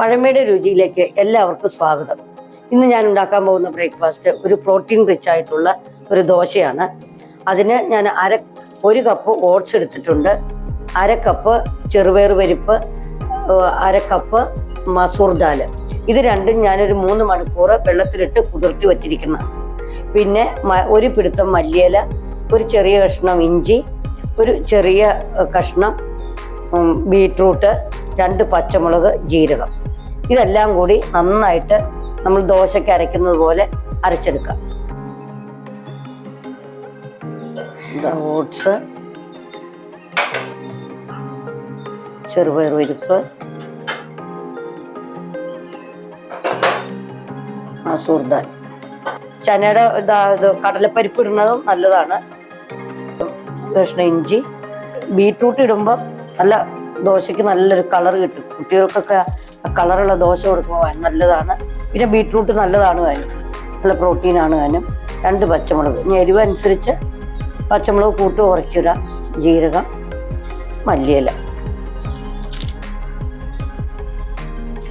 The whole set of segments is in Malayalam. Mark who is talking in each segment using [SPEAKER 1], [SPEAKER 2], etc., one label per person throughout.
[SPEAKER 1] പഴമയുടെ രുചിയിലേക്ക് എല്ലാവർക്കും സ്വാഗതം. ഇന്ന് ഞാൻ ഉണ്ടാക്കാൻ പോകുന്ന ബ്രേക്ക്ഫാസ്റ്റ് ഒരു പ്രോട്ടീൻ റിച്ച് ആയിട്ടുള്ള ഒരു ദോശയാണ്. അതിന് ഞാൻ അര ഒരു കപ്പ് ഓട്സ് എടുത്തിട്ടുണ്ട്. അര കപ്പ് ചെറുപയർ പരിപ്പ് അര കപ്പ് മസൂർ ദാൽ. ഇത് രണ്ടും ഞാനൊരു മൂന്ന് മണിക്കൂർ വെള്ളത്തിലിട്ട് കുതിർത്തി വച്ചിരിക്കണം പിന്നെ ഒരു പിടുത്തം മല്ലിയില ഒരു ചെറിയ കഷ്ണം ഇഞ്ചി ഒരു ചെറിയ കഷ്ണം ബീറ്റ്റൂട്ട് രണ്ട് പച്ചമുളക് ജീരകം. ഇതെല്ലാം കൂടി നന്നായിട്ട് നമ്മൾ ദോശയ്ക്ക് അരയ്ക്കുന്നത് പോലെ അരച്ചെടുക്കാം. ഓട്സ്. ചെറുപയർ പരിപ്പ് മസൂർ ദാൽ. ചനയുടെ കടലപ്പരിപ്പ് ഇടുന്നതും നല്ലതാണ്. കഷ്ണ ഇഞ്ചി. ബീറ്റ്റൂട്ട് ഇടുമ്പോൾ നല്ല ദോശയ്ക്ക് നല്ലൊരു കളർ കിട്ടും. കുട്ടികൾക്കൊക്കെ കളറുള്ള ദോശ കൊടുക്കുമ്പോൾ നല്ലതാണ്. പിന്നെ ബീട്രൂട്ട് നല്ലതാണ് അതിന്. നല്ല പ്രോട്ടീനാണ് കാര്യം രണ്ട് പച്ചമുളക്. ഇനി എരിവ് അനുസരിച്ച് പച്ചമുളക് കൂട്ട് കുറയ്ക്കുക. ജീരകം മല്ലിയില.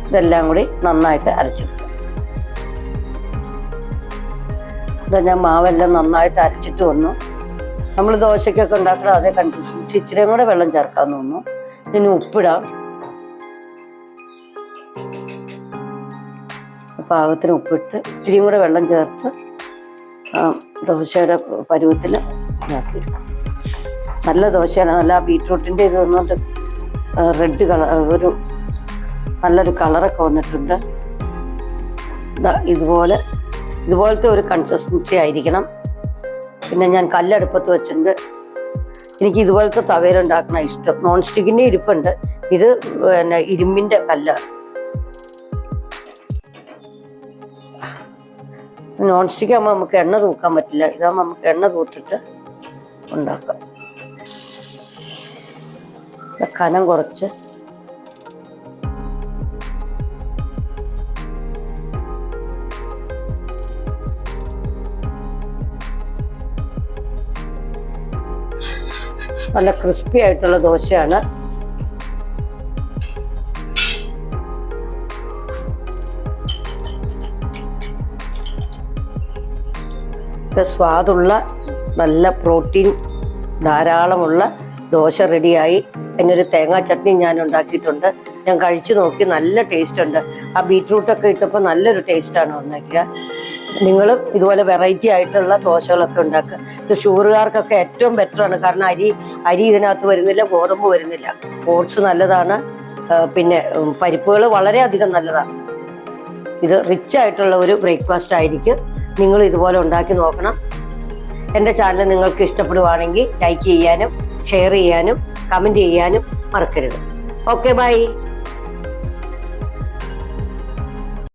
[SPEAKER 1] ഇതെല്ലാം കൂടി നന്നായിട്ട് അരച്ചെടുക്കുക. ഇതാ ഞാൻ മാവെല്ലാം നന്നായിട്ട് അരച്ചിട്ട് വന്നു. നമ്മൾ ദോശയ്ക്കൊക്കെ ഉണ്ടാക്കുന്ന അതേ കൺസിസ്റ്റൻസി ഇച്ചിരിയും കൂടെ വെള്ളം ചേർക്കാൻ തോന്നുന്നു. ഇനി ഉപ്പിടാം. പാകത്തിന് ഉപ്പിട്ട് ഇച്ചിരിയും കൂടെ വെള്ളം ചേർത്ത് ദോശയുടെ പരുവത്തിൽ ഇതാക്കിയെടുക്കാം. നല്ല ദോശയാണ്. നല്ല ബീട്രൂട്ടിന്റെ ഇത് വന്നിട്ട് റെഡ് കളർ ഒരു നല്ലൊരു കളറൊക്കെ വന്നിട്ടുണ്ട്. ഇതുപോലെ ഇതുപോലത്തെ ഒരു കൺസിസ്റ്റൻസി ആയിരിക്കണം. പിന്നെ ഞാൻ കല്ലടുപ്പത്ത് വെച്ചിട്ടുണ്ട്. എനിക്ക് ഇതുപോലത്തെ തവയിലുണ്ടാക്കണ ഇഷ്ടം. നോൺ സ്റ്റിക്കിന്റെ ഇരിപ്പുണ്ട്. ഇത് പിന്നെ ഇരുമ്പിന്റെ കല്ലാണ്. നോൺ സ്റ്റിക്ക് ആകുമ്പോൾ നമുക്ക് എണ്ണ തൂക്കാൻ പറ്റില്ല. ഇതാകുമ്പോൾ നമുക്ക് എണ്ണ തൂത്തിട്ട് ഉണ്ടാക്കാം. കനം കുറച്ച്. നല്ല ക്രിസ്പി ആയിട്ടുള്ള ദോശയാണ്. ഇത് സ്വാദുള്ള നല്ല പ്രോട്ടീൻ ധാരാളമുള്ള ദോശ റെഡിയായി. അതിനൊരു തേങ്ങാ ചട്നി ഞാൻ ഉണ്ടാക്കിയിട്ടുണ്ട് ഞാൻ കഴിച്ചു നോക്കി നല്ല ടേസ്റ്റ് ഉണ്ട് ആ ബീറ്റ്റൂട്ടൊക്കെ ഇട്ടപ്പോൾ നല്ലൊരു ടേസ്റ്റാണ് ഉണ്ടാക്കുക നിങ്ങളും ഇതുപോലെ വെറൈറ്റി ആയിട്ടുള്ള ദോശകളൊക്കെ ഉണ്ടാക്കുക ഇത് ഷുഗറുകാർക്കൊക്കെ ഏറ്റവും ബെറ്ററാണ്. കാരണം അരി അരി ഇതിനകത്ത് വരുന്നില്ല ഗോതമ്പ് വരുന്നില്ല. ഓട്സ് നല്ലതാണ്. പിന്നെ പരിപ്പുകൾ വളരെയധികം നല്ലതാണ് ഇത് റിച്ച് ആയിട്ടുള്ള ഒരു ബ്രേക്ക്ഫാസ്റ്റ് ആയിരിക്കും. നിങ്ങൾ ഇതുപോലെ ഉണ്ടാക്കി നോക്കണം. എന്റെ ചാനൽ നിങ്ങൾക്ക് ഇഷ്ടപ്പെടുവാണെങ്കിൽ ലൈക്ക് ചെയ്യാനും ഷെയർ ചെയ്യാനും കമന്റ് ചെയ്യാനും മറക്കരുത്. Okay bye.